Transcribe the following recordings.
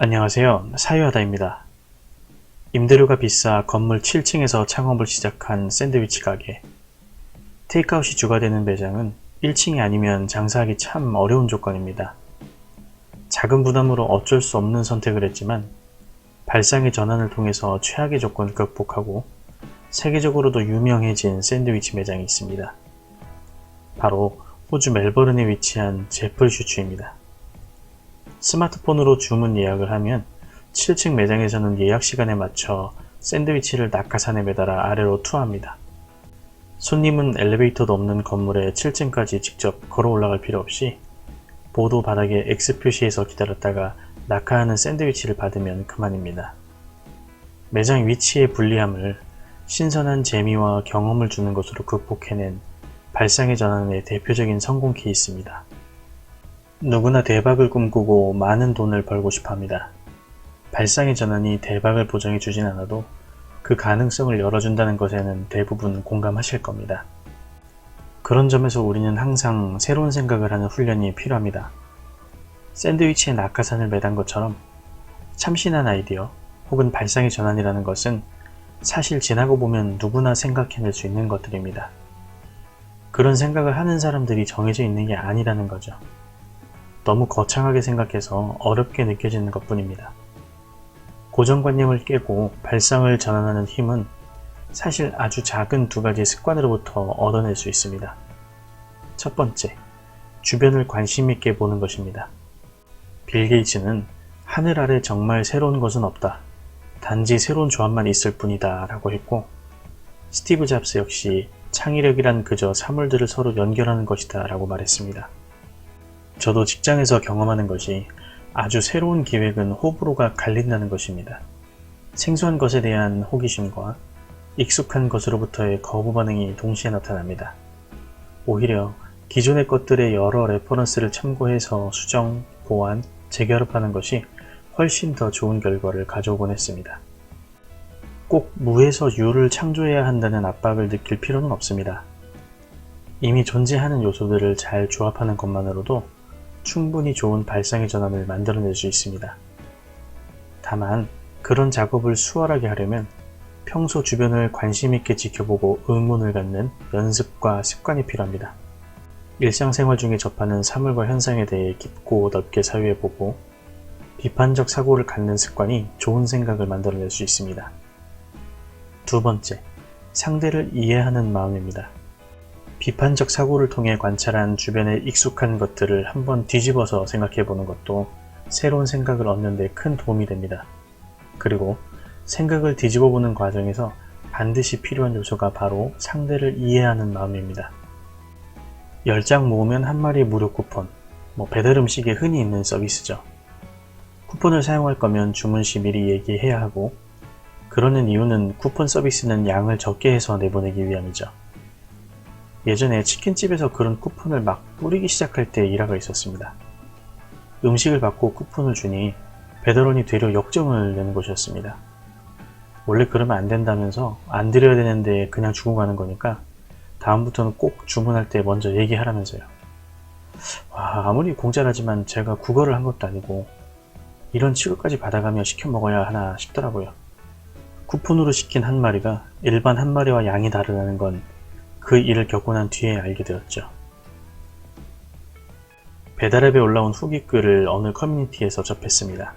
안녕하세요. 사유하다입니다. 임대료가 비싸 건물 7층에서 창업을 시작한 샌드위치 가게. 테이크아웃이 주가 되는 매장은 1층이 아니면 장사하기 참 어려운 조건입니다. 작은 부담으로 어쩔 수 없는 선택을 했지만 발상의 전환을 통해서 최악의 조건을 극복하고 세계적으로도 유명해진 샌드위치 매장이 있습니다. 바로 호주 멜버른에 위치한 제플 슈츠입니다. 스마트폰으로 주문 예약을 하면 7층 매장에서는 예약 시간에 맞춰 샌드위치를 낙하산에 매달아 아래로 투하합니다. 손님은 엘리베이터도 없는 건물에 7층까지 직접 걸어 올라갈 필요 없이 보도 바닥에 X 표시에서 기다렸다가 낙하하는 샌드위치를 받으면 그만입니다. 매장 위치의 불리함을 신선한 재미와 경험을 주는 것으로 극복해낸 발상의 전환의 대표적인 성공 케이스입니다. 누구나 대박을 꿈꾸고 많은 돈을 벌고 싶어 합니다. 발상의 전환이 대박을 보장해 주진 않아도 그 가능성을 열어준다는 것에는 대부분 공감하실 겁니다. 그런 점에서 우리는 항상 새로운 생각을 하는 훈련이 필요합니다. 샌드위치에 낙하산을 매단 것처럼 참신한 아이디어 혹은 발상의 전환이라는 것은 사실 지나고 보면 누구나 생각해낼 수 있는 것들입니다. 그런 생각을 하는 사람들이 정해져 있는 게 아니라는 거죠. 너무 거창하게 생각해서 어렵게 느껴지는 것 뿐입니다. 고정관념을 깨고 발상을 전환하는 힘은 사실 아주 작은 두 가지 습관으로부터 얻어낼 수 있습니다. 첫 번째, 주변을 관심 있게 보는 것입니다. 빌 게이츠는 하늘 아래 정말 새로운 것은 없다. 단지 새로운 조합만 있을 뿐이다. 라고 했고, 스티브 잡스 역시 창의력이란 그저 사물들을 서로 연결하는 것이다. 라고 말했습니다. 저도 직장에서 경험하는 것이 아주 새로운 기획은 호불호가 갈린다는 것입니다. 생소한 것에 대한 호기심과 익숙한 것으로부터의 거부 반응이 동시에 나타납니다. 오히려 기존의 것들의 여러 레퍼런스를 참고해서 수정, 보완, 재결합하는 것이 훨씬 더 좋은 결과를 가져오곤 했습니다. 꼭 무에서 유를 창조해야 한다는 압박을 느낄 필요는 없습니다. 이미 존재하는 요소들을 잘 조합하는 것만으로도 충분히 좋은 발상의 전환을 만들어낼 수 있습니다. 다만 그런 작업을 수월하게 하려면 평소 주변을 관심 있게 지켜보고 의문을 갖는 연습과 습관이 필요합니다. 일상생활 중에 접하는 사물과 현상에 대해 깊고 넓게 사유해보고 비판적 사고를 갖는 습관이 좋은 생각을 만들어낼 수 있습니다. 두 번째, 상대를 이해하는 마음입니다. 비판적 사고를 통해 관찰한 주변의 익숙한 것들을 한번 뒤집어서 생각해 보는 것도 새로운 생각을 얻는 데 큰 도움이 됩니다. 그리고 생각을 뒤집어 보는 과정에서 반드시 필요한 요소가 바로 상대를 이해하는 마음입니다. 10장 모으면 한 마리 무료 쿠폰, 뭐 배달 음식에 흔히 있는 서비스죠. 쿠폰을 사용할 거면 주문 시 미리 얘기해야 하고, 그러는 이유는 쿠폰 서비스는 양을 적게 해서 내보내기 위함이죠. 예전에 치킨집에서 그런 쿠폰을 막 뿌리기 시작할 때 일화가 있었습니다. 음식을 받고 쿠폰을 주니 배달원이 되려 역정을 내는 것이었습니다. 원래 그러면 안 된다면서 안 드려야 되는데 그냥 주고 가는 거니까 다음부터는 꼭 주문할 때 먼저 얘기하라면서요. 와, 아무리 공짜라지만 제가 국어를 한 것도 아니고 이런 취급까지 받아가며 시켜 먹어야 하나 싶더라고요. 쿠폰으로 시킨 한 마리가 일반 한 마리와 양이 다르다는 건 그 일을 겪고 난 뒤에 알게 되었죠. 배달앱에 올라온 후기 글을 어느 커뮤니티에서 접했습니다.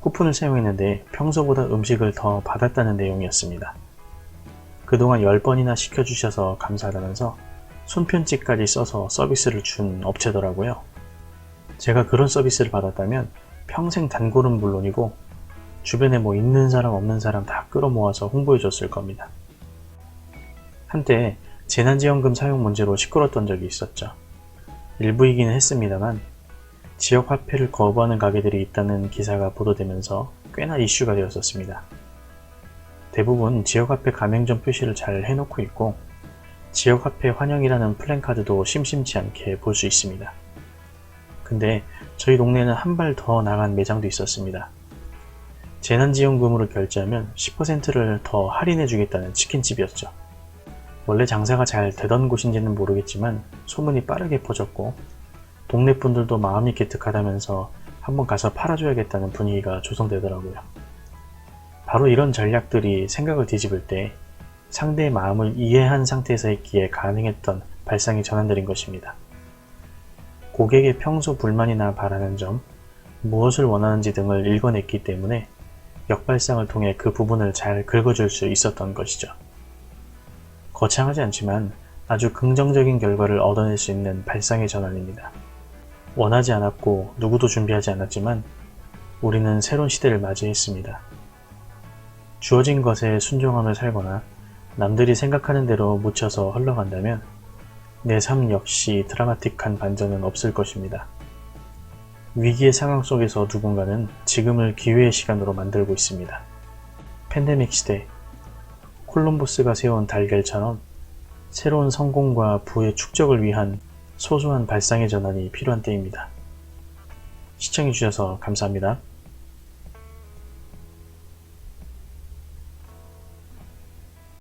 쿠폰을 사용했는데 평소보다 음식을 더 받았다는 내용이었습니다. 그동안 10번이나 시켜주셔서 감사하다면서 손편지까지 써서 서비스를 준 업체더라고요. 제가 그런 서비스를 받았다면 평생 단골은 물론이고 주변에 뭐 있는 사람 없는 사람 다 끌어모아서 홍보해 줬을 겁니다. 한때 재난지원금 사용 문제로 시끄러웠던 적이 있었죠. 일부이기는 했습니다만 지역 화폐를 거부하는 가게들이 있다는 기사가 보도되면서 꽤나 이슈가 되었었습니다. 대부분 지역 화폐 가맹점 표시를 잘 해놓고 있고 지역 화폐 환영이라는 플랜카드도 심심치 않게 볼 수 있습니다. 근데 저희 동네는 한 발 더 나간 매장도 있었습니다. 재난지원금으로 결제하면 10%를 더 할인해 주겠다는 치킨집이었죠. 원래 장사가 잘 되던 곳인지는 모르겠지만 소문이 빠르게 퍼졌고 동네 분들도 마음이 기특하다면서 한번 가서 팔아줘야겠다는 분위기가 조성되더라고요. 바로 이런 전략들이 생각을 뒤집을 때 상대의 마음을 이해한 상태에서 했기에 가능했던 발상의 전환들인 것입니다. 고객의 평소 불만이나 바라는 점, 무엇을 원하는지 등을 읽어냈기 때문에 역발상을 통해 그 부분을 잘 긁어줄 수 있었던 것이죠. 거창하지 않지만 아주 긍정적인 결과를 얻어낼 수 있는 발상의 전환입니다. 원하지 않았고 누구도 준비하지 않았지만 우리는 새로운 시대를 맞이했습니다. 주어진 것에 순종함을 살거나 남들이 생각하는 대로 묻혀서 흘러간다면 내 삶 역시 드라마틱한 반전은 없을 것입니다. 위기의 상황 속에서 누군가는 지금을 기회의 시간으로 만들고 있습니다. 팬데믹 시대, 콜럼버스가 세운 달걀처럼 새로운 성공과 부의 축적을 위한 소소한 발상의 전환이 필요한 때입니다. 시청해주셔서 감사합니다.